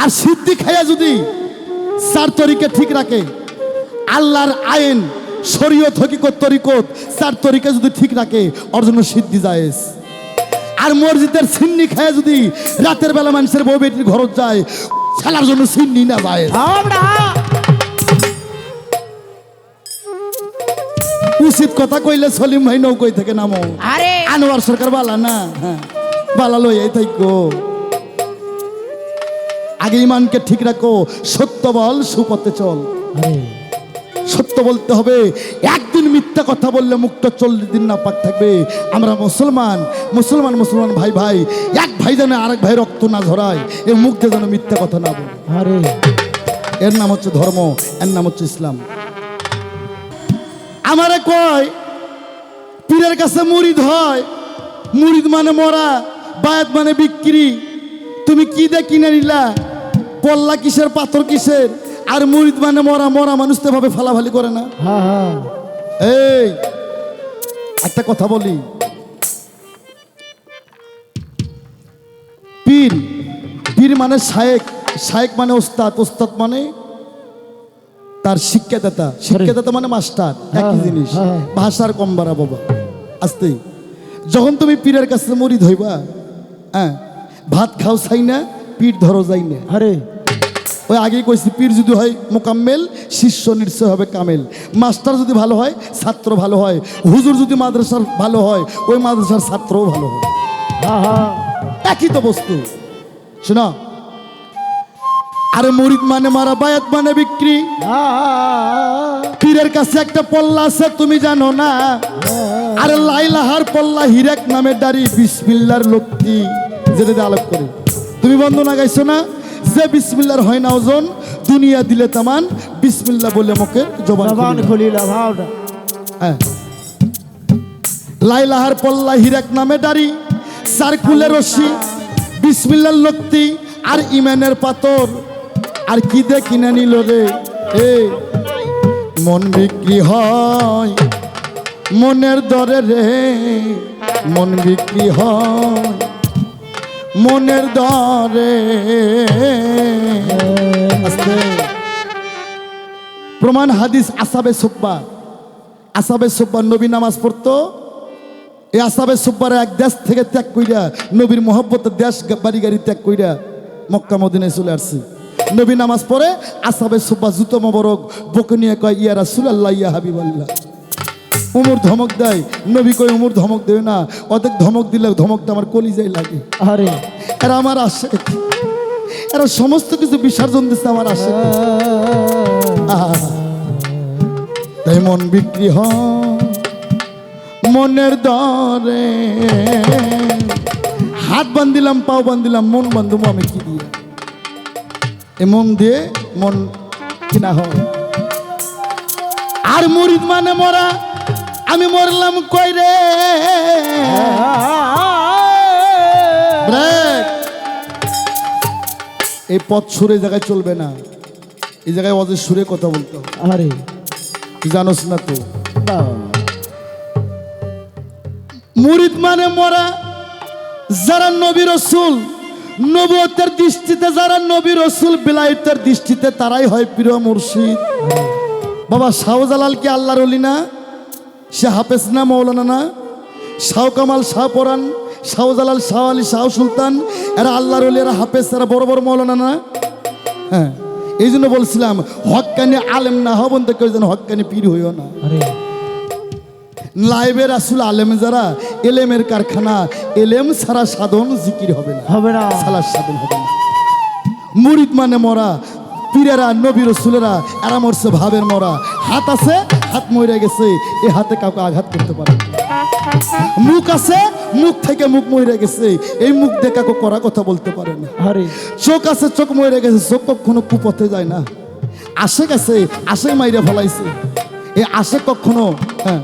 আর সিদ্ধি খাইয়া যদি চার তরিকে ঠিক রাখে আল্লাহর আইন শরীয়ত হকিকত তরিকত চার তরিকা যদি ঠিক রাখে ওর জন্য সিদ্ধি জায়েজ। আর মসজিদের সিন্নি খায় যদি রাতের বেলা মানুষের বউ বেটির ঘরত যায় খেলার জন্য সিন্নি না যায় উচিত কথা কইলে সলিম ভাই নৌকই থেকে নামো। আরে! আনোয়ার সরকার বালা না। হ্যাঁ বালা লই এই থাকো আগে ইমানকে ঠিক রাখো সত্য বল সুপথে চল। সত্য বলতে হবে একদিন মিথ্যা কথা বললে মুখটা চল্লিশ দিন না পাক থাকবে। আমরা মুসলমান মুসলমান মুসলমান ভাই ভাই এক ভাই যেন আরেক ভাই রক্ত না ঝরায় এর মুখ দিয়ে যেন মিথ্যা কথা না বলে। আরে। এর নাম হচ্ছে ধর্ম এর নাম হচ্ছে ইসলাম। আমারে কয় পীরের কাছে মুরিদ হয় মুরিদ মানে মরা বায়াত মানে বিক্রি। তুমি কি দিয়ে কিনে নিলা? পল্লা কিসের পাথর কিসের? আর মুরিদ মানে মরা মরা মানুষ তো ভাবে ফালাফালি করে না। হ্যাঁ হ্যাঁ। এই একটা কথা বলি। পীর পীর মানে শায়েক শায়েক মানে ওস্তাদ ওস্তাদ মানে তার শিক্ষাদাতা। শিক্ষাদাতা মানে মাস্টার একই হ্যাঁ, জিনিস। হ্যাঁ। ভাষার কম বাড়া বাবা আসতে যখন তুমি পীরের কাছে মরিদ হইবা হ্যাঁ ভাত খাও চাই না পীর ধরো যাই না। আরে। ওই আগেই কইছি পীর যদি হয় মোকাম্মেল শিষ্য নিশ্চয় হবে কামেল। মাস্টার যদি ভালো হয় ছাত্র ভালো হয়। হুজুর যদি মাদ্রাসার ভালো হয় ওই মাদ্রাসার ছাত্রও ভালো হয় হ্যাঁ হ্যাঁ একই তো বস্তু। শোনা। আরে মরিদ মানে মারা বায়াত মানে বিক্রি। হ্যাঁ, পীরের কাছে একটা পল্লা আছে তুমি জানো না? আরে লাইলাহার পল্লা হিরেক নামের দাড়ি বিসমিল্লার লক্ষ্মী। যেটা দিয়ে আলোক করে। তুমি বন্দনা গাইছো না? যে বিসমিল্লার হয় না ওজন দুনিয়া দিলে তামান বিসমিল্লা বলে মুখে জবান। খুলিলা। হ্যাঁ। লাইলাহার পল্লা হিরেক নামে দাড়ি সার্কুলের রশি বিসমিল্লার লক্তি আর ইমানের পাথর। আর কি দে কিনে নিল রে? এ মন বিক্রি হয় মনের দরে রে মন বিক্রি হয়। মনের দরে প্রমাণ হাদিস আসাবে সুব্বা। আসাবে সুব্বার নবী নামাজ পড়তো। এই আসাবে সুব্বার এক দেশ থেকে ত্যাগ কইরা, নবীর মোহব্বতের দেশ বাড়ি গাড়ি ত্যাগ কইরা মক্কা, মদিনায় চলে আসছে। নবী নামাজ পড়ে আসাবে সুব্বা জুতো মোবারক বকে নিয়ে কয়, ইয়া রাসুল আল্লাহ ইয়া হাবিব আল্লাহ উমর ধমক দেয়। নবী কয় উমর ধমক দেয় না। অর্ধেক ধমক দিলে ধমকটা আমার কলিজাই লাগে। আরে। এরা আমার আসে এরা সমস্ত কিছু বিসর্জন দিচ্ছে আমার আসে তাই মন বিক্রি হয় মনের দরে। হাত বান্ধিলাম পাও বান্ধিলাম মন বান্ধব আমি কি দিয়ে? এ মন দিয়ে মন কিনা হয়। আর মুরিদ মানে মরা। আমি মরলাম কই রে? এই পথ সুরে জায়গায় চলবে না। এই জায়গায় অজের সুরে কথা বলতো আরে। জানোস না তো। মুরিদ মানে মরা যারা নবী রসুল নবতের দৃষ্টিতে যারা নবী রসুল বিলায়তের দৃষ্টিতে তারাই হয় প্রিয় মুর্শিদ। বাবা শাহজালাল কি আল্লাহর অলি না? সে হাফেজ না মৌলানা না? শাহ কামাল শাহ পরান শাহজালাল শাহ আলী শাহ সুলতান এরা আল্লাহর এরা হাফেজ এরা বড় বড় মৌলানা না? হ্যাঁ এই জন্য বলছিলাম হক্কানি আলেম না হবেন তো কেউ যেন হক্কানি পীর হইও না। আরে। লাইবের আসল আলেম যারা এলেমের কারখানা এলেম সারা সাধন জিকির হবে না। হবে না। সালার সাধন হবে না। মুরিদ মানে মরা পীরেরা নবী রসুলেরা এরা মরছে ভাবের মরা। হাত আছে? হাত মরে গেছে এ হাতে কাউকে আঘাত করতে পারে। মুখ আছে মুখ থেকে মুখ মরে গেছে এই মুখ দিয়ে কাউকে করা কথা বলতে পারে না। আরে। চোখ আছে চোখ মরে গেছে চোখ কখনো কুপথে যায় না। আসে গেছে আসে মাইরে ফলাইছে। এই আসে কখনো হ্যাঁ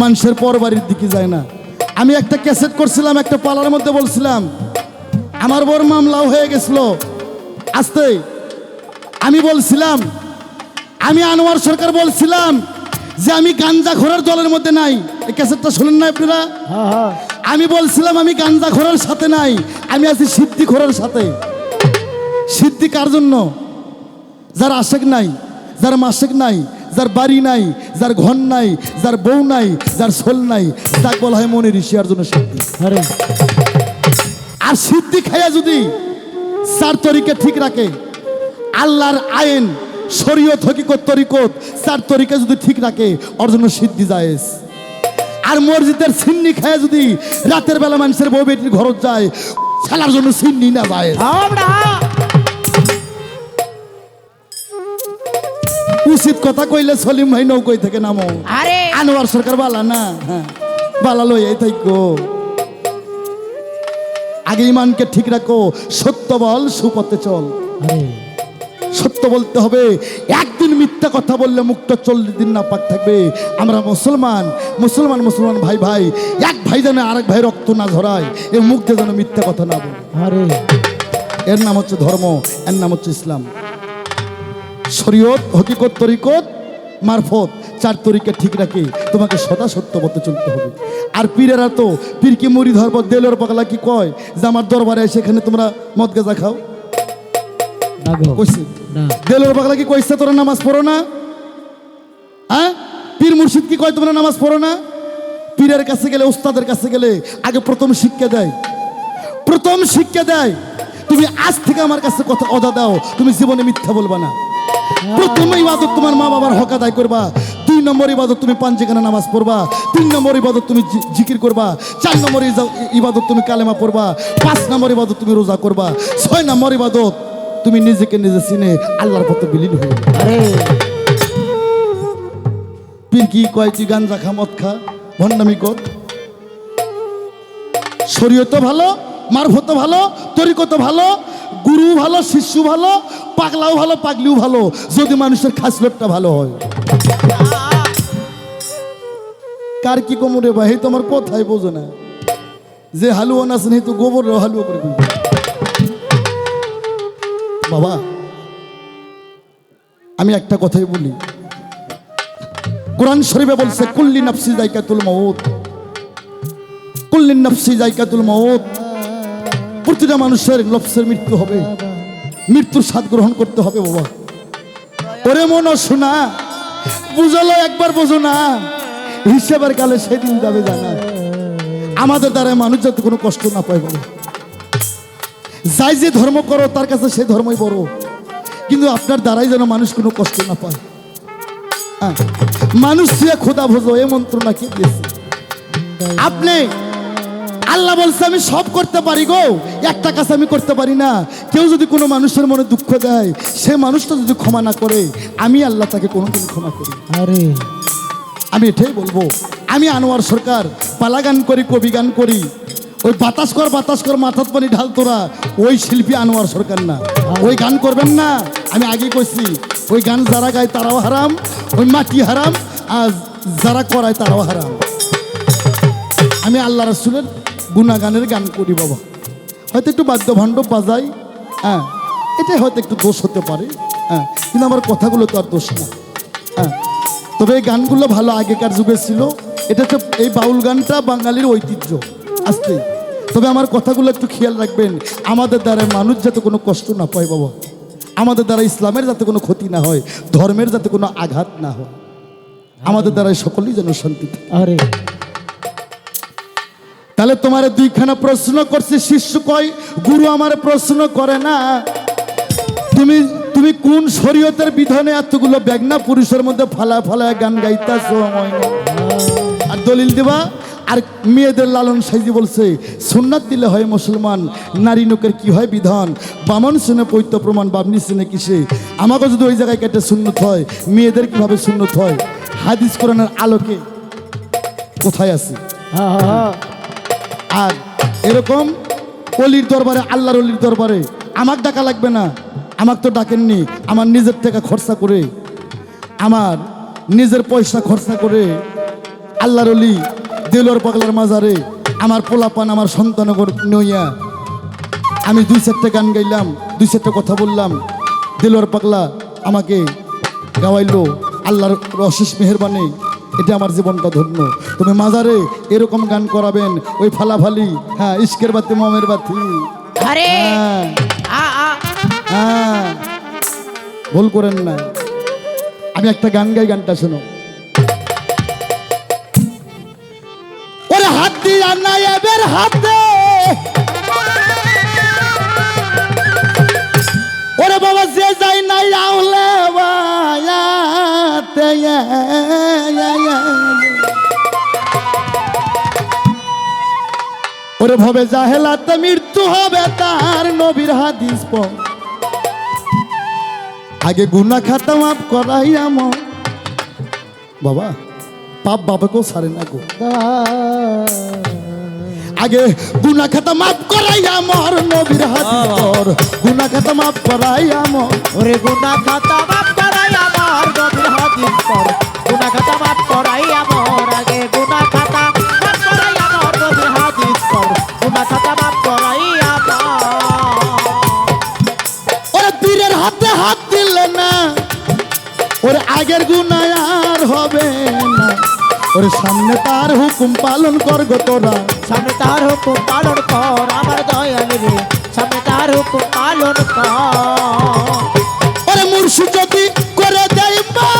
মানুষের পর বাড়ির দিকে যায় না। আমি একটা ক্যাসেট করছিলাম একটা পালার মধ্যে বলছিলাম আমার বর মামলাও হয়ে গেছিল। আসতে আমি বলছিলাম আমি আনোয়ার সরকার বলছিলাম যে আমি গাঞ্জা ঘোরার দলের মধ্যে নাই। এই ক্যাসেটটা শুনেন না আপনারা? হ্যাঁ হ্যাঁ। আমি বলছিলাম আমি গাঞ্জা ঘোরার সাথে নাই আমি আছি সিদ্ধি ঘোরার সাথে। সিদ্ধি কার জন্য? যার আশেক নাই যার মাসেক নাই যার বাড়ি নাই যার ঘর নাই যার বউ নাই যার সোল নাই তাকে বলা হয় মনে ঋষিয়ার জন্য সিদ্ধি আরে। আর সিদ্ধি খাইয়া যদি চার তরিকে ঠিক রাখে আল্লাহর আইন শরীয়ত হকিকত তরিকত চার তরিকা যদি ঠিক রাখে ওর জন্য সিদ্ধি জায়েজ। আর মসজিদের সিন্নি খায় যদি রাতের বেলা মানুষের বউ বেটির ঘর যায় খেলার জন্য সিন্নি না যায় উচিত কথা কইলে সলিম ভাই নৌকই থেকে নামো। আরে! আনোয়ার সরকার বালা না হ্যাঁ। বালা লই এই থাকো আগে ইমানকে ঠিক রাখো সত্য বল সুপথে চল। আরে! সত্য বলতে হবে। একদিন মিথ্যা কথা বললে মুখটা চল্লিশ দিন না পাক থাকবে। আমরা মুসলমান মুসলমান মুসলমান ভাই ভাই এক ভাই যেন আরেক ভাই রক্ত না ঝরায় এর মুখ যেন মিথ্যা কথা না বলে। আরে। এর নাম হচ্ছে ধর্ম এর নাম হচ্ছে ইসলাম। শরীয়ত হকিকত তরিকত মারফত চার তরিকা ঠিক রাখে তোমাকে সদা সত্য পথে চলতে হবে। আর পীরেরা তো পীর কি মুড়ি ধরব দেলোর পাগলা কি কয়? যে আমার দরবারে এসে এখানে তোমরা মদ গেজা খাও। কইছে। দেলোর পাগলা কি কইছে? তোরা নামাজ পড়ো না? হ্যাঁ? পীর মুর্শিদ কি কয় তোমরা নামাজ পড়ো না? পীরের কাছে গেলে উস্তাদের কাছে গেলে আগে প্রথম শিক্ষা দেয়। প্রথম শিক্ষা দেয়। তুমি আজ থেকে আমার কাছে কথা অদা দাও। তুমি জীবনে মিথ্যা বলবা না। প্রথম ইবাদত তোমার মা বাবার হক আদায় করবা। দুই নম্বর ইবাদত তুমি পাঞ্জেখানা নামাজ পড়বা। তিন নম্বর ইবাদত তুমি জিকির করবা। চার নম্বর ইবাদত তুমি কালেমা পড়বা। পাঁচ নম্বর ইবাদত তুমি রোজা করবা। ছয় নম্বর ইবাদত তুমি নিজেকে নিজে চিনে আল্লাহর পথে বিলীন হয়ে আরে। পীর কি কয় তুই গাঞ্জা খা মদ খা? ভণ্ডামি কর। শরীয়ত ভালো মারফত ভালো তরিকত ভালো গুরু ভালো শিষ্য ভালো পাগলাও ভালো পাগলিও ভালো যদি মানুষের খাসলতটা ভালো হয়। কার কি কোমরে ভাই তোমার কোথায় বোঝো না। যে হালুয়া নাচেন তো গোবর হালুয়া করে। বাবা, আমি একটা কথাই বলি। কোরআন শরীফে বলছে, কুল্লি নফসি জায়কাতুল মউত। কুল্লি নফসি জায়কাতুল মউত। প্রতিটা মানুষের নফসের মৃত্যু হবে। মৃত্যুর স্বাদ গ্রহণ করতে হবে বাবা। ওরে মন শোনা, বুঝালো একবার বোঝো না, হিসেবের কালে সেদিন যাবে জানা। আমাদের দ্বারা মানুষ যাতে কোনো কষ্ট না পায় বাবা। যাই যে ধর্ম করো তার কাছে সেই ধর্মই বড়। কিন্তু আপনার দ্বারাই যেন মানুষ কোনো কষ্ট না পায়। মানুষ দিয়ে খোদা ভোজো এ মন্ত্রণা কে দিয়েছে। আপনি আল্লাহ বলছে আমি সব করতে পারি গো একটা কাজ আমি করতে পারি না। কেউ যদি কোনো মানুষের মনে দুঃখ দেয় সে মানুষটা যদি ক্ষমা না করে আমি আল্লাহ তাকে কোনোদিন ক্ষমা করি আরে। আমি এটাই বলব। আমি আনোয়ার সরকার পালা গান করি কবি গান করি। ওই বাতাস কর বাতাস কর মাথাত পানি ঢাল তোরা। ওই শিল্পী আনোয়ার সরকার না। ওই গান করবেন না। আমি আগে কইছি, ওই গান যারা গায় তারাও হারাম, ওই মাটি হারাম, আর যারা করায় তারাও হারাম। আমি আল্লাহ রসুলের গুণাগানের গান করি বাবা। হয়তো একটু বাদ্যভাণ্ড বাজাই হ্যাঁ এটাই হয়তো একটু দোষ হতে পারে হ্যাঁ কিন্তু আমার কথাগুলো তো আর দোষ না হ্যাঁ। তবে এই গানগুলো ভালো আগেকার যুগে ছিল। এটা তো এই বাউল গানটা বাঙালির ঐতিহ্য আসতে তবে আমার কথাগুলো একটু খেয়াল রাখবেন। আমাদের দ্বারা মানুষ যাতে কোনো কষ্ট না পায় বাবা। আমাদের দ্বারা ইসলামের যাতে কোনো ক্ষতি না হয় ধর্মের যাতে কোনো আঘাত না হয়। আমাদের দ্বারা সকলেই যেন শান্তি আরে। তাহলে তোমার দুইখানা প্রশ্ন করছে শিষ্য কয় গুরু আমার প্রশ্ন করে না। তুমি তুমি কোন শরীয়তের বিধানে এতগুলো বেগনা পুরুষের মধ্যে ফালা ফালা গান গাইতাছ আর দলিল দিবা? আর মেয়েদের লালন সাইজি বলছে, সুন্নাত দিলে হয় মুসলমান, নারী নোকের কি হয় বিধান? বামন শুনে পৈত্য প্রমাণ, বামনি শুনে কিসে? আমাকে যদি ওই জায়গায় কেটে সুন্নত হয়, মেয়েদের কীভাবে সুন্নত হয়? হাদিস কোরআনের আলোকে কোথায় আছে? আর এরকম অলির দরবারে, আল্লাহর অলির দরবারে আমাকে ডাকা লাগবে না। আমাকে তো ডাকেননি, আমার নিজের টাকা খরচা করে। আমার নিজের পয়সা খরচা করে আল্লাহর অলি দেলোর পাগলার মাজারে আমার পোলাপান আমার সন্তানগর নইয়া। আমি দুই চারটে গান গাইলাম দুই চারটে কথা বললাম। দেলোর পাগলা আমাকে গাওয়াইলো আল্লাহর অশেষ মেহরবানি। এটা আমার জীবনটা ধন্য। তুমি মাজারে এরকম গান করাবেন ওই ফালাফালি। হ্যাঁ ইস্কের বাতি মমের বাতি। হ্যাঁ। হ্যাঁ। ভুল করেন না আমি একটা গান গাই গানটা শোনো। দিয়া না এবার হাতে। ওরে বাবা, যে যাই নাই আউলে। ওরে ভবে জাহেলাতে মৃত্যু হবে তার নবীর হাদিস পর। আগে গুনা খাতা মাফ করাই আমার বাবা পাপ বাবাকেও সারে না গো। আগে গুনা খাতা মাফ করাই আমার নবীর হাদিস পর গুনা খাতা মাফ করাই আমার ওরে গুনা খাতা মাফ করাই আমার নবীর হাদিস পর গুনা খাতা মাফ করাই আমার আগে গুনা খাতা মাফ করাই আমার নবীর হাদিস পর গুনা খাতা মাফ করাই আমার ওরে পীরের হাতে হাত দিলে না ওরে আগের গুনায় আর হবে না। ওরে সামনে তার হুকুম পালন কর গো তোরা। সামনে তার হুকুম পালন কর আমার দয়াল রে সামনে তার হুকুম পালন কর। ওরে মুর্শি যদি করে দেয় মা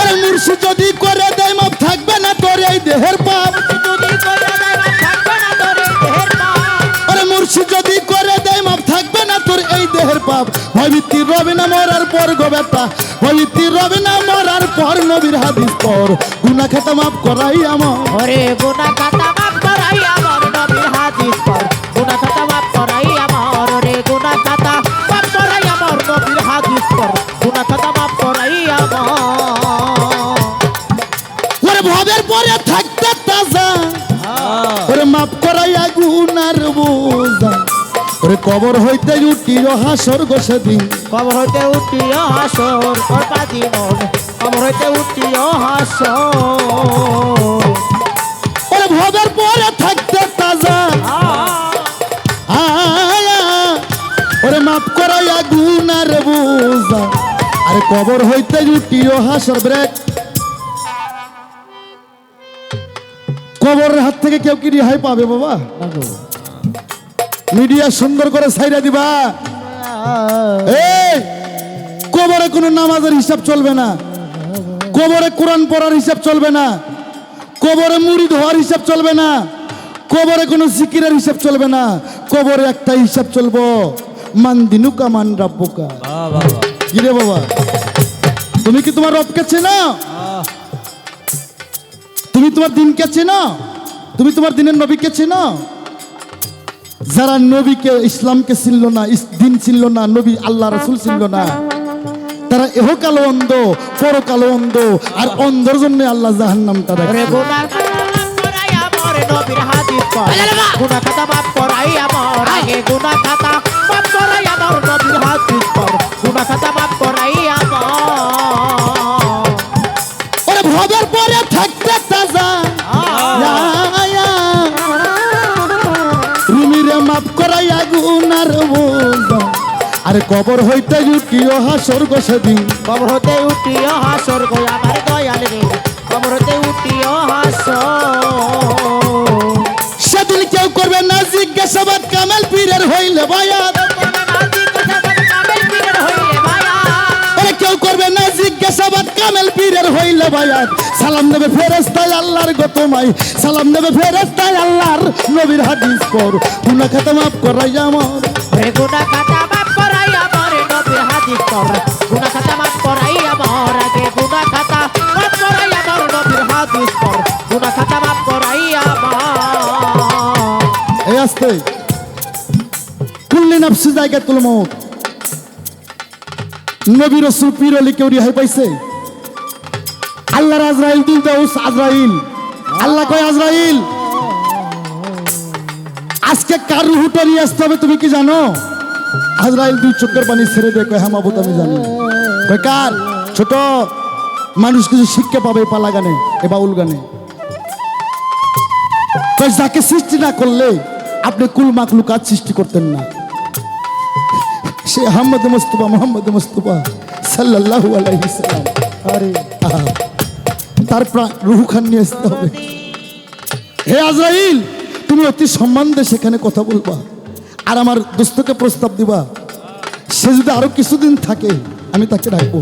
ওরে মুর্শি যদি করে দেয় মাপ থাকবে না তোর এই দেহের পাপ যদি কইরা দেয় না থাকবে না তোর এই দেহের পাপ। ওরে মুর্শি যদি করে দেয় মাপ থাকবে না তোর এই দেহের পাপ ভবিত্রি রবে না মরার পর গো বেটা। নবীর হাদিস পর গুনা খাতা মাপ করাই আমার। ওরে গুনা খাতা মাফ করাই আমার নবীর হাদিস পর গুনা খাতা মাফ করাই আমার ওরে গুনা খাতা মাফ করাই আমার নবীর হাদিস পর গুনা খাতা মাফ করাই আমার। ওরে ভবের পরে থাকতে তাজা। ওরে মাপ করাইয়া গুনার বোঝা। ওরে কবর হইতে উঠিল হাসর গো সেদিন। কবর হইতে উঠিও হাসর করপা জীবন উঠিও ওরে ভবের পরে থাকতে তাজা। ওরে করাইয়া গুনার বোঝা। আরে কবর হইতে উঠিল হাসর ব্রেক। কবরের হাত থেকে কেউ কি রেহাই পাবে বাবা? মিডিয়া সুন্দর করে সাইরা দিবা। এই কবরে কোনো নামাজের হিসাব চলবে না। কবরে কোরআন পড়ার হিসাব চলবে না। কবরে মুড়ি ধোয়ার হিসাব চলবে না। কবরে কোনো জিকিরের হিসাব চলবে না। কবরে একটা হিসাব চলবো, মান দিনুকা, মান রাব্বুকা। কি রে বাবা? তুমি কি তোমার রবকে চেনো? তুমি তোমার দিনকে চেনো? তুমি তোমার দিনের নবীকে চেনো? যারা নবীকে, ইসলামকে চিনল না দিন চিনল না, নবী আল্লাহ রসুল চিনল না। তারা এহকালো অন্ধ পরকালো অন্ধ আর অন্ধর জন্য আল্লাহ জাহান্নাম তারা ওরে আরে কবর হইতে জুটিও হাসর গো সেদিন। কবর হতে উঠিও হাসর গো আমার দয়াল রে। কবর হতে উঠিও হাসর সেদিন কেউ করবে না জিজ্ঞাসাবাদ কামেল পীরের হইলে বায়াত। কেউ করবে না জিজ্ঞাসাবাদ কামেল পীরের হইলে বায়াত। সালাম দেবে ফেরেস্তায় আল্লাহর গতমাই সালাম দেবে ফেরেস্তায় আল্লাহর নবীর হাদিস পর। গুনা খাতা মাফ করাই আমার। রে গুনা খাতা আমার পর গুনা খাতা মাফ করাই আমার আগে গুনা খাতা মাফ করাই আমার নবীর হাদিস পর। মত পাইছে? আল্লাহর আজরাইল আজরাইল। আল্লাহ কয় আজরাইল। আজকে কার রুহুটা আসতে হবে তুমি কি জানো? আজরাইল দুই চোখের পানি ছেড়ে দিয়ে কয় হ্যাঁ মাবুত আমি জানি। কয় কার? ছোট। মানুষ কিছু শিক্ষা পাবে পালা গানে এ বাউল গানে যাকে সৃষ্টি না করলে আপনি কুল মাকলুক আজ সৃষ্টি করতেন না। সে আহম্মদ মুস্তফা মোহাম্মদ মুস্তফা সাল্লাল্লাহু আলাইহি সাল্লাম। আরে। তার রুহু খান নিয়ে আসতে হবে। হে আজরাইল তুমি অতি সম্মান দিয়ে সেখানে কথা বলবা। আর আমার দোস্তকে প্রস্তাব দিবা। সে যদি আরও কিছুদিন থাকে, আমি তাকে ডাকবো।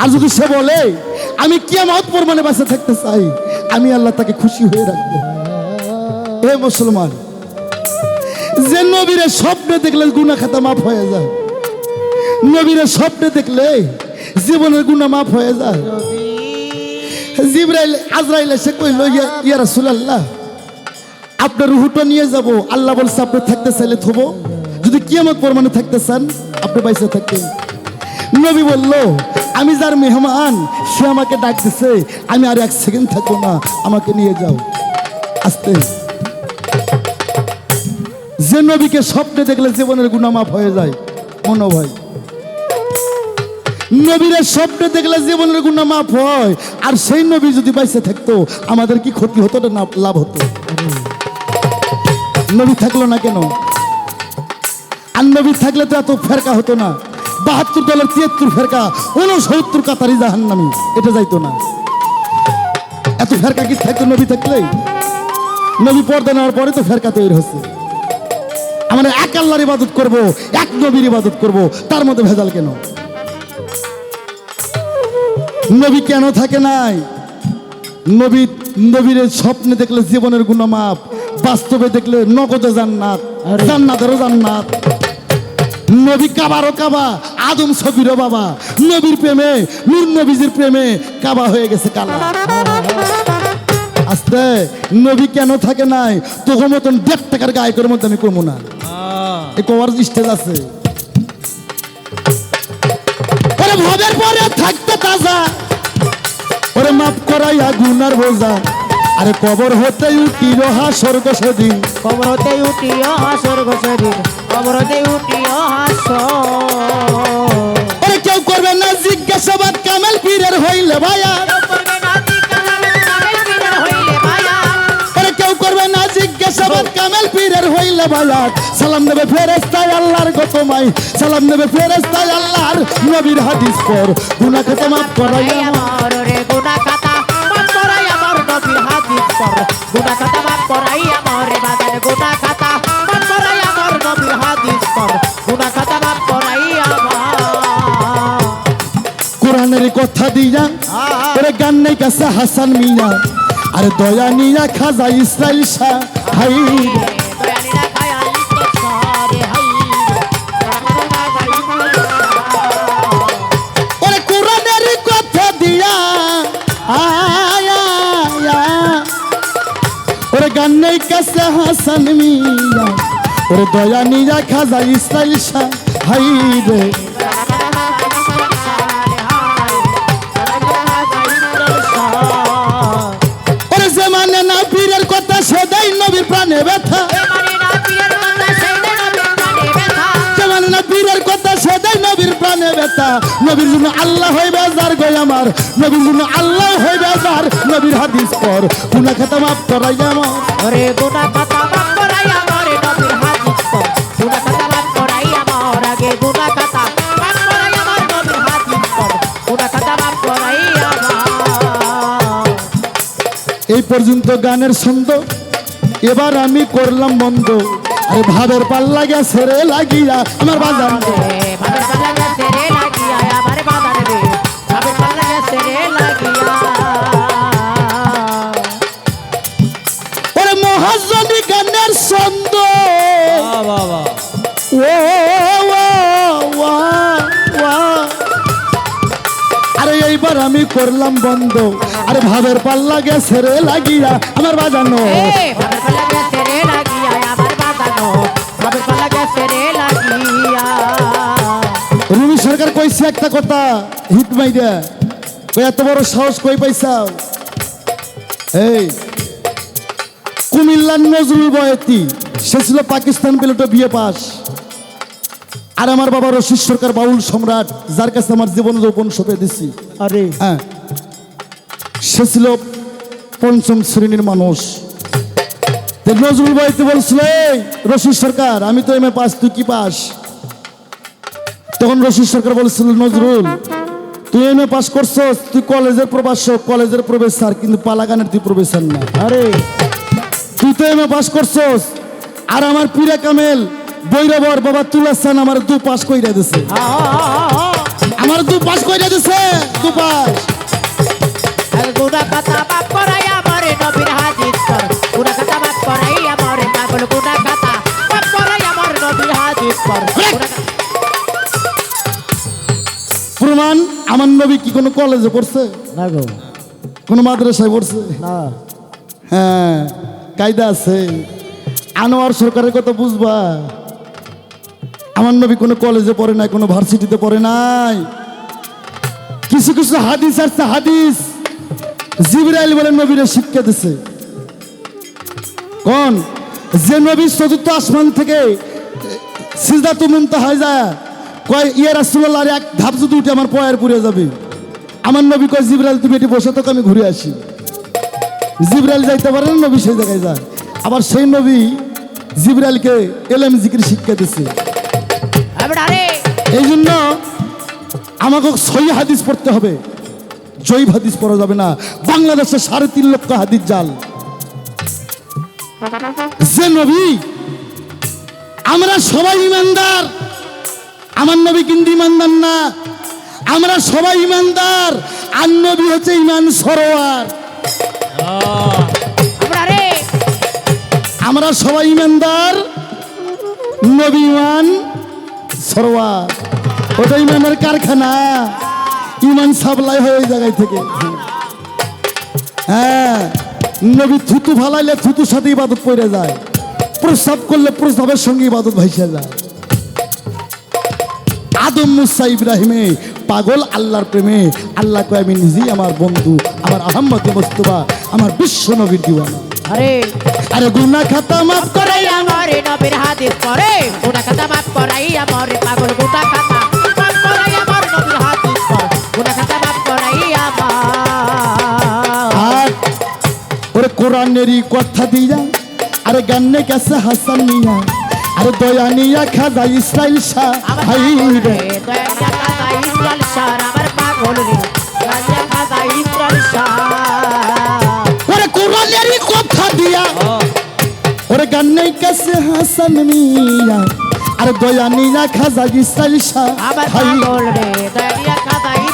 আর যদি সে বলে, আমি কিয়ামত পরমানে বাসে থাকতে চাই, আমি আল্লাহ তাকে খুশি হয়ে রাখব। হে মুসলমান, যে নবীরে স্বপ্নে দেখলে গুনা খাতা মাফ হয়ে যায়। নবীরে স্বপ্নে দেখলে জীবনের গুণা মাফ হয়ে যায়। জিব্রাইল, আজরাইল এসে কইল, ইয়া রাসূলুল্লাহ আপনার রুহুটা নিয়ে যাব। আল্লাহ বলছে, আপনি থাকতে চাইলে থবো। যদি কিয়ামত পরমানে থাকতে চান, আপনি বাইসে থাকতেন নবী বলল, আমি যার মেহমান, সে আমাকে ডাকতেছে আমি আর এক সেকেন্ড থাকব না, আমাকে নিয়ে যাও। আসতে। যে নবীকে স্বপ্নে দেখলে জীবনের গুণা মাফ হয়ে যায় মনো ভাই নবীরা স্বপ্নে দেখলে জীবনের গুণা মাফ হয়, আর সেই নবী যদি বাইসে থাকতো, আমাদের কি ক্ষতি হতো না লাভ হতো? নবী থাকল না কেন? আর নবী থাকলে তো এত ফেরকা হতো না। বাহাত্তর দলের তিয়াত্তর ফেরকা উনসত্তর কাতারি জাহান নামি এটা যাইতো না। এত ফেরকা কি থাকতো নবী থাকলে নবী পর্দা নেওয়ার পরে তো ফেরকা তৈরি হচ্ছে। আমরা এক আল্লাহর ইবাদত করব, এক নবীর ইবাদত করব, তার মধ্যে ভেজাল কেন? নবী কেন থাকে নাই? নবী, নবীর স্বপ্নে দেখলে জীবনের গুণমাপ বাস্তবে দেখলে নগদে জান্নাত। জান্নাতেরও জান্নাত। নবী কাবারও কাবা আদম সবিরও বাবা। নবীর প্রেমে নূর নবীজির প্রেমে কাবা হয়ে গেছে কালা। আস্তে নবী কেন থাকে নাই? তোর মতন দেড় টাকার গায়কের মধ্যে আমি কমু না। কভার স্টেজ আছে। ওরে ভবের পরে থাকতে তাজা। ওরে মাপ করাইয়া গুনার বোঝা। আরে কবর হতে উঠি রহা স্বর্গ সেদিন। কবরতে উঠিও হাসর ঘষেদিন কবরতে উঠিও হাস ওরে কেউ করবে না জিজ্ঞাসাবাদ কামেল পীরের হইলে না জিজ্ঞাসাবাদ কামেল পীরের হইলে ভাইয়া সালাম নেবে ফেরেস্তায় আল্লাহর গতমাই সালাম নেবে ফেরেস্তায় আল্লাহর নবীর হাদিস পর। গুনাহ খেতে মাপ করাইয়া আমার। রে নবীর গোটা খাতা মাফ করাই আমার বাজার গোটা খাতা মাফ করাই আমার নবীর হাদিস পর গুনা খাতা মাফ করাই আমার কোরআনের কথা দিয়া, ওরে গান নেই কাছে হাসান মিয়া, আরে দয়া নিয়া খাজা ইসরাইল শাহ হাই ওরে দয়া নিয়া খাজা ইসরাইল শাহ, হাই রে। ওরে যে মানে না পীরের কথা সে দেয় নবীর প্রাণে ব্যথা। যে না পীরের কথা সে দেয় নবীর প্রাণে ব্যথা। নবীর জন্য আল্লাহ হইবে যার গই আমার। নবীর জন্য আল্লাহ হইবে যার নবীর হাদিস পর। গুনা খাতা মাফ করাই আমার ওরে গুনা খাতা পর্যন্ত গানের ছন্দ। এবার আমি করলাম বন্ধ আরে ভাবের পাল্লা গেছে রে লাগিয়া আমার বাজার আমি করলাম বন্ধ। আরে ভাবের পাল্লা গেছে রে লাগিয়া আমার বাজানো। রুমি সরকার কইছে একটা কথা হিট মাইরা। এত বড় সাহস কই পাইছাও? এই কুমিল্লার নজরুল বয়তি সে ছিল পাকিস্তান পিলটে বিয়ে পাস। আর আমার বাবা রশিদ সরকার বাউল সম্রাট যার কাছে আমার জীবন যৌবন সপে দিছি। আরে। হ্যাঁ। সে ছিল পঞ্চম শ্রেণির মানুষ। নজরুল বাড়িতে বলছিল "এই, রশিদ সরকার আমি তো এম এ পাস তুই কি পাস? তখন রশিদ সরকার বলছিল নজরুল তুই এম এ পাস করছস তুই কলেজের প্রভাষক কলেজের প্রফেসর কিন্তু পালাগানের তুই প্রফেসর না। আরে। তুই তো এম এ পাস করছস আর আমার পিরা কামেল বৈরবর বাবা তুলাসান আমার দু পাস কইরা দিছে। আমার দু পাস কইরা দিছে দু পাস আর গুনা খাতা মাফ করাই আমারে নবীর হাদিস কর। গুনা খাতা মাফ করাই আমারে পাগল গুনা করাই আমার নবীর হাদিস কর। প্রমাণ আমার নবী কি কোনো কলেজে পড়ছে? না গো। কোনো মাদ্রাসায় পড়ছে? না। হ্যাঁ কায়দা আছে। আনোয়ার সরকারের কথা বুঝবা। আমার নবী কোনো কলেজে পড়ে নাই, কোনো ভার্সিটিতে পড়ে নাই। কিছু কিছু হাদিস আসছে হাদিস। জিবরাইল বলে নবীরে শিক্ষা দিছে। কোন? যে নবী চতুর্থ আসমান থেকে সিজদা তুমুন হয় যায়, কয় ইয়ে রাসুল্লাহ এক ধাপ যদি উঠে আমার পয়ের পুড়ে যাবে। আমার নবী কয়, জিবরাইল, তুমি এটি বসে তোকে আমি ঘুরে আসি। জিব্রাইল যাইতে পারে না, নবী সেই জায়গায় যায়। আবার সেই নবী জিব্রাইলকে এলেম জিকির শিক্ষা আরে এই জন্য আমাকে সই হাদিস পড়তে হবে। জৈব হাদিস পড়া যাবে না। বাংলাদেশে সাড়ে তিন লক্ষ হাদিস জাল। যে নবী আমরা সবাই ইমানদার। আমার নবী কিন্তু ইমানদার না। আমরা সবাই ইমানদার। আর নবী হচ্ছে ইমান সরোয়ার। আমরা সবাই ইমানদার নবী ইমান সরোয়ার। ওটা ইমানের কারখানা। ইমান সাপ্লাই হয় ওই জায়গায় থেকে। হ্যাঁ নবী থুতু ফালাইলে থুতুর সাথে ইবাদত পড়ে যায়। প্রস্রাব করলে প্রস্রাবের সঙ্গে ইবাদত ভাইসে যায়। আদম মুসা ইব্রাহিমে পাগল আল্লাহর প্রেমে আল্লাহ কয় আমি নিজেই আমার বন্ধু আমার আহম্মদ মোস্তফা আমার বিশ্ব নবীর দিওয়ানা। আরে। আরে গুনা খাতা মাফ করাই আমারে নবীর হাদিস করে গুনা খাতা মাফ করাই আমারে পাগল গুনা খাতা। কোরআনেরই কথা দিয়া আরে গান্নে কাছে হাসান নিয়া আরে দয়া নিয়া খাজা ইসরাইল শাহ হাই রে। ইসরাইল শাহ আমার পাগল রে দয়া ইসরাইল শাহ। ওরে কোরআনেরই কথা দিয়া ওরে গান্নে কাছে হাসান নিয়া আরে দয়া নিয়া খাজা ইসরাইল শাহ আমার হাই পাগল রে দয়া খাতা ইসরাইল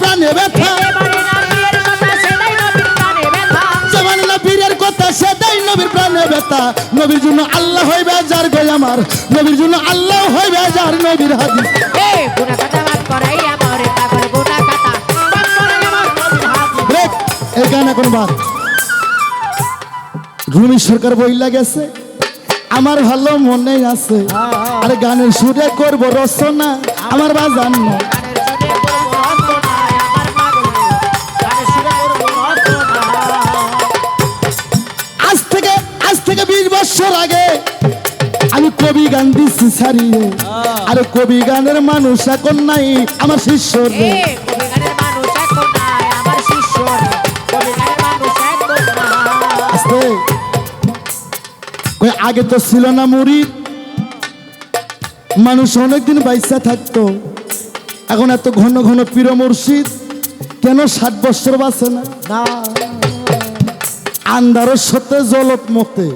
প্রাণে ব্যথা। কথা সেটাই নবীর প্রাণে ব্যথা। জন্য আল্লাহ হইবে যার গয় আমার। নবীর জন্য আল্লাহ হইবে যার নবীর হাদিস। এই গানে কোন বাদ। রুমি সরকার বইলা গেছে আমার ভালো মনে আছে। আরে গানের সুরে করব রচনা আমার বাজান কবি গান দিচ্ছি সারিয়ে আরে কবি গানের মানুষ এখন নাই আমার শিষ্য রে। আগে তো ছিল না মুড়ি। মানুষ অনেকদিন বাইসা থাকতো। এখন এত ঘন ঘন পীর মুর্শিদ কেন ষাট বছর বাঁচে না? আন্দারের সাথে জলত মতে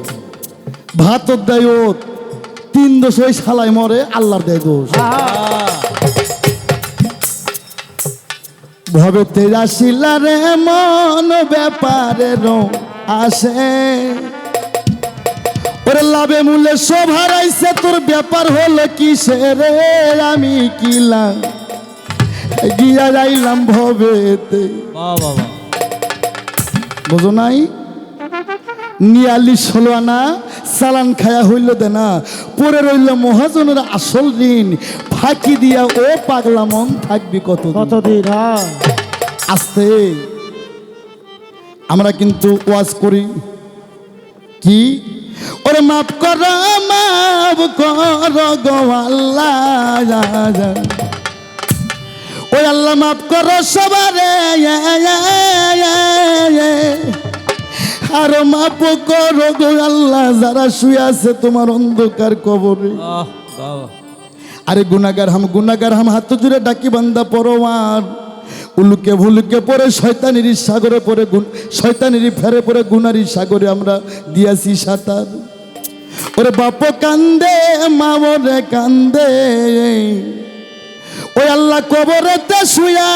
ভাত দেয় তিন দোষ ওই শালাই মরে, আল্লাহর দেয় দোষ। ভবে তেরাশিলা রে, মন ব্যাপারে আসে। ওরে লাভে মূল্যে সব হারাইছে তোর ব্যাপার হলো কিসে রে? আমি কিলাম, গিয়া যাইলাম ভবেতে বোঝো নাই? নিয়ালি ষোলো আনা চালান খায়া হইল দে না পরে রইল মহাজনের আসল ঋণ। ফাঁকি দিয়া ও পাগলা মন থাকবি কত কতদিন আস্তে। আমরা কিন্তু ওয়াজ করি। কি? ওরে মাফ কর মাফ কর গো আল্লাহ। ওই আল্লাহ মাফ কর সবারে। আর মাপ করো গো আল্লাহ যারা শুয়ে আছে তোমার অন্ধকার কবরে। আহ আরে গুনাগার হাম গুনাগার হাম হাত জুড়ে ডাকি বান্দা পরমার উলুকে ভুলুকে পরে শয়তানির সাগরে পরে গুন শয়তানির ফেরে পরে গুনারি সাগরে আমরা দিয়াছি সাঁতার। ওরে বাপ কান্দে মামরে কান্দে। ওই আল্লাহ কবরেতে শুয়া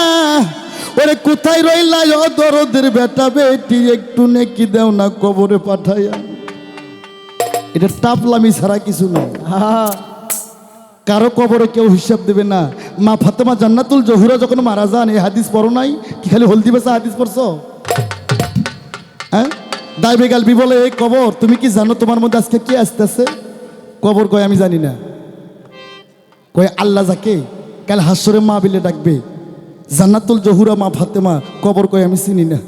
ওরে কোথায় রইলা দরদের বেটা বেটি? একটু নেকি দেও না কবরে পাঠাইয়া। এটা টাপলামি ছাড়া কিছু নয় কারও কবরে কেউ হিসাব দেবে না। মা ফাতেমা জান্নাতুল জহুরা যখন মারা যান, এই হাদিস পড়ো নাই? কি খালি হলদি বেসা হাদিস পড়ছ? হ্যাঁ? দাইবে গালবি বলে, এই কবর, তুমি কি জানো তোমার মধ্যে আজকে কি আসতেছে? কবর কয়, আমি জানি না। কয়, আল্লাহ যাকে? কাল হাসরে মা বিলে ডাকবে জান্নাতুল জহুরা মা ফাতেমা কবর কয়, আমি চিনি না।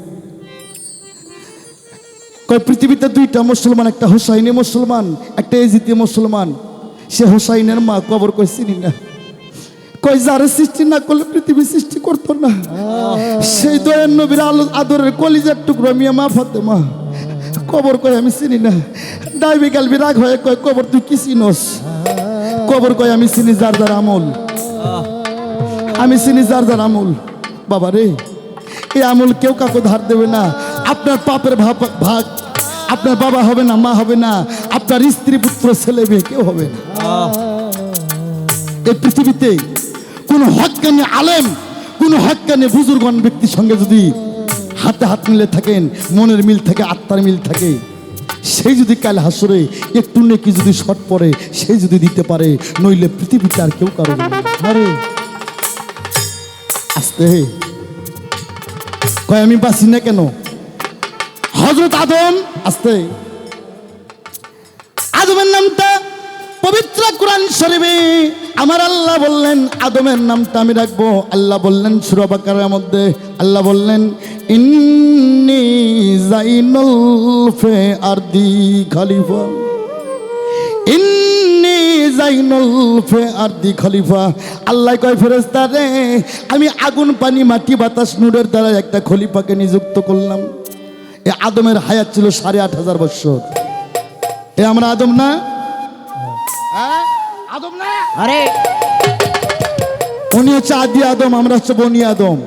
কয়, পৃথিবীতে দুইটা মুসলমান, একটা হোসাইনি মুসলমান, একটা এজিতি মুসলমান। সে হোসাইনের মা কবর কয়, চিনি না। কয়, যারে সৃষ্টি না করলে পৃথিবী সৃষ্টি করতো না। সেই দয়ার নবীর আলো, আদরের কলিজার টুকরো মিয়া মা ফাতেমা কবর কয়, আমি চিনি না। ডাইবি গালবি রাগ হয়ে কয়, কবর তুই কি চিনস? কবর কয়, আমি চিনি যার যার আমল। আমি চিনি যার যার আমল। বাবা রে, এই আমল কেউ কাউকে ধার দেবে না। আপনার পাপের ভাগ, আপনার বাবা হবে না, মা হবে না, আপনার স্ত্রী, পুত্র, ছেলে, মেয়ে কেউ হবে না। এই পৃথিবীতে কোনো হকানি আলেম, কোনো হকানি বুজুর্গন ব্যক্তির সঙ্গে যদি হাতে হাত মিলে থাকেন, মনের মিল থাকে, আত্মার মিল থাকে, সেই যদি কাল হাসরে একটু নেকি যদি শট পড়ে, সেই যদি দিতে পারে, নইলে পৃথিবীতে আর কেউ কারও। আরে আস্তে। কয়, আমি বাঁচি না কেন? হজরত আদম আস্তে। আদমের নামটা পবিত্র কোরআন শরীফে। আমার আল্লাহ বললেন, আদমের নামটা আমি রাখব। আল্লাহ বললেন সুরবাকারের মধ্যে আল্লাহ বললেন, ইন্নি জাইনুল ফে আরদি খলিফা। ইন্নি জাইনুল ফে আরদি খলিফা। আল্লাহ কয় ফেরেস্তা রে আমি আগুন পানি মাটি বাতাস নূরের দ্বারা একটা খলিফাকে নিযুক্ত করলাম। এ আদমের হায়াত ছিল সাড়ে আট হাজার বৎসর। এ আমরা আদম না? হ্যাঁ? আদম না? আরে। উনি হচ্ছে আদি আদম আমরা হচ্ছে বনি আদম।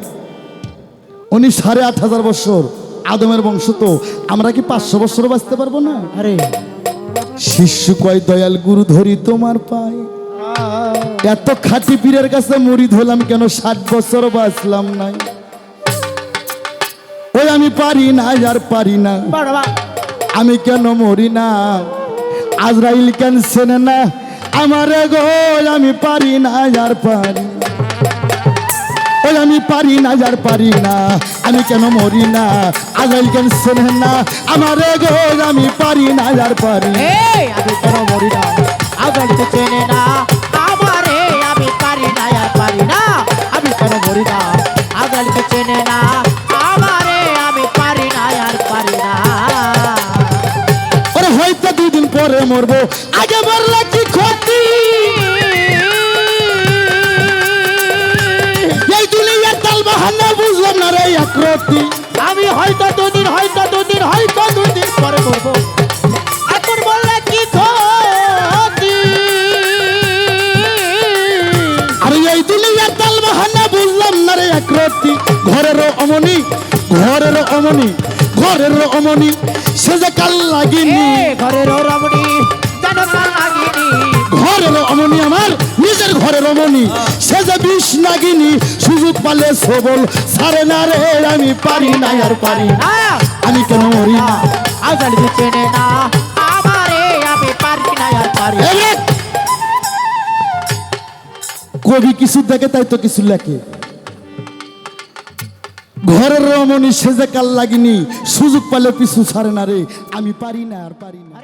উনি সাড়ে আট হাজার বৎসর আদমের বংশ তো আমরা কি পাঁচশো বৎসর বাঁচতে পারব না? আরে। শিষ্য কয় দয়াল গুরু ধরি তোমার পায়। এত খাঁটি পীরের কাছে মুড়ি ধরলাম কেন? ষাট বছর বাঁচলাম নাই। ওই আমি পারি না আর পারি না। আমি কেন মরি না? আজরাইল কেন চেনে না? আমারে গো আমি পারি না আর পারি। ওই আমি পারি না আর পারি না। আমি কেন মরি না? আজরাইল কেন চেনে না? আমারে গো আমি পারি না আর পারি আমি কেন মরি না? আজল তো চেনে না। আমারে আমি পারি না আর পারি না। আমি কেন মরি না? আজল তো চেনে না। আমারে আমি পারি না আর পারি না। ওরে হয়তো দুই পরে মরবো। বাহানা বুঝলাম না রে একরতি আমি হয়তো দুদিন হয়তো দুদিন হয়তো দুদিন পরে মরবো এখন বললে কি ক্ষতি? আরে এই দুনিয়ার তাল বাহানা বুঝলাম না রে একরতি ঘরেরও অমনি ঘরেরও অমনি সে যে কাল লাগিনি। ঘরের রমণী যেন কাল লাগিনি। ঘরের অমনি আমার ঘরের অমনি সে যে বিষ নাগিনি সুযোগ পালে সবল সারে না রে আমি পারি না আর পারি না। আমি কেন মরি না? আজল তো চেনে না আমারে আমি পারি না আর পারি কবি কিছু দেখে তাই তো কিছু লেখে। ঘরের রমণী সেজে কাল লাগিনি সুযোগ পালে পিছু ছাড়ে না রে আমি পারি না আর পারি না।